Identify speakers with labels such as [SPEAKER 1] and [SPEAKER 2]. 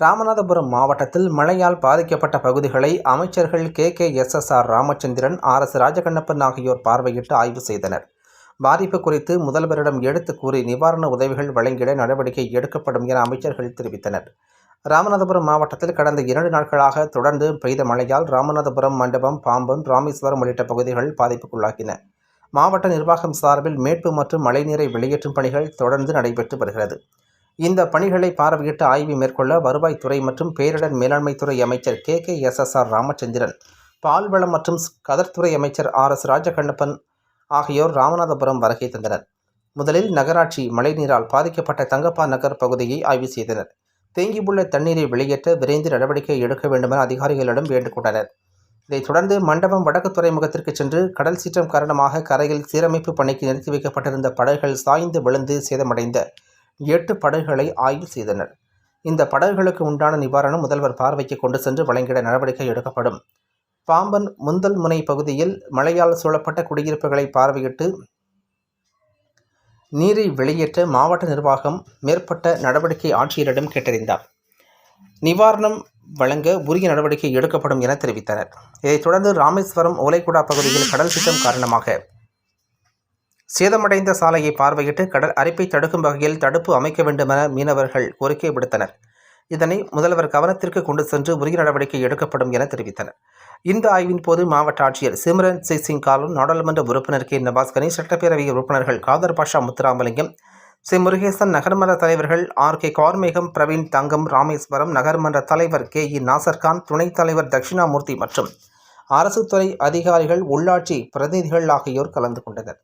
[SPEAKER 1] ராமநாதபுரம் மாவட்டத்தில் மழையால் பாதிக்கப்பட்ட பகுதிகளை அமைச்சர்கள் K. K. S. S. R. Ramachandran R. S. Rajakannappan ஆகியோர் பார்வையிட்டு ஆய்வு செய்தனர். பாதிப்பு குறித்து முதல்வரிடம் எடுத்து கூறி நிவாரண உதவிகள் வழங்கிட நடவடிக்கை எடுக்கப்படும் என அமைச்சர்கள் தெரிவித்தனர். ராமநாதபுரம் மாவட்டத்தில் கடந்த இரண்டு நாட்களாக தொடர்ந்து பெய்த மழையால் ராமநாதபுரம் மண்டபம் பாம்பன் ராமேஸ்வரம் உள்ளிட்ட பகுதிகள் பாதிப்புக்குள்ளாகின. மாவட்ட நிர்வாகம் சார்பில் மீட்பு மற்றும் மழைநீரை வெளியேற்றும் பணிகள் தொடர்ந்து நடைபெற்று வருகிறது. இந்த பணிகளை பார்வையிட்டு ஆய்வு மேற்கொள்ள வருவாய்த்துறை மற்றும் பேரிடர் மேலாண்மைத்துறை அமைச்சர் K. K. S. S. R. Ramachandran பால்வளம் மற்றும் கதர்த்துறை அமைச்சர் ஆர். எஸ். ராஜகண்ணப்பன் ஆகியோர் ராமநாதபுரம் வருகை தந்தனர். முதலில் நகராட்சி மழைநீரால் பாதிக்கப்பட்ட தங்கப்பா நகர் பகுதியை ஆய்வு செய்தனர். தேங்கியுள்ள தண்ணீரை வெளியேற்ற விரைந்து நடவடிக்கை எடுக்க வேண்டுமென அதிகாரிகளிடம் வேண்டுகொண்டனர். இதைத் தொடர்ந்து மண்டபம் வடக்கு துறைமுகத்திற்கு சென்று கடல் சீற்றம் காரணமாக கரையில் சீரமைப்பு பணிக்கு நிறுத்தி வைக்கப்பட்டிருந்த படகுகள் சாய்ந்து விழுந்து சேதமடைந்த எட்டு படகுகளை ஆய்வு செய்தனர். இந்த படகுகளுக்கு உண்டான நிவாரணம் முதல்வர் பார்வைக்கு கொண்டு சென்று வழங்கிட நடவடிக்கை எடுக்கப்படும். பாம்பன் முந்தல் முனை பகுதியில் மழையால் சூழப்பட்ட குடியிருப்புகளை பார்வையிட்டு நீரை வெளியேற்ற மாவட்ட நிர்வாகம் மேற்பட்ட நடவடிக்கை ஆட்சியரிடம் கேட்டறிந்தார். நிவாரணம் வழங்க உரிய நடவடிக்கை எடுக்கப்படும் என தெரிவித்தனர். இதைத் தொடர்ந்து ராமேஸ்வரம் ஓலைக்குடா பகுதியில் கடல் சீற்றம் காரணமாக சேதமடைந்த சாலையை பார்வையிட்டு கடல் அரிப்பை தடுக்கும் வகையில் தடுப்பு அமைக்க வேண்டுமென மீனவர்கள் கோரிக்கை விடுத்தனர். இதனை முதல்வர் கவனத்திற்கு கொண்டு சென்று உரிய நடவடிக்கை எடுக்கப்படும் என தெரிவித்தனர். இந்த ஆய்வின் போது மாவட்ட ஆட்சியர் சிம்ரன் சி சிங் காலும் நாடாளுமன்ற உறுப்பினர் கே. நவாஸ்கனி சட்டப்பேரவை உறுப்பினர்கள் காதர் பாஷா முத்துராமலிங்கம் சி முருகேசன் நகர்மன்ற தலைவர்கள் ஆர். கே. கார்மேகம் பிரவீன் தங்கம் ராமேஸ்வரம் நகர்மன்ற தலைவர் கே. இ. நாசர்கான் துணைத் தலைவர் தட்சிணாமூர்த்தி மற்றும் அரசு துறை அதிகாரிகள் உள்ளாட்சி பிரதிநிதிகள் ஆகியோர் கலந்து கொண்டனர்.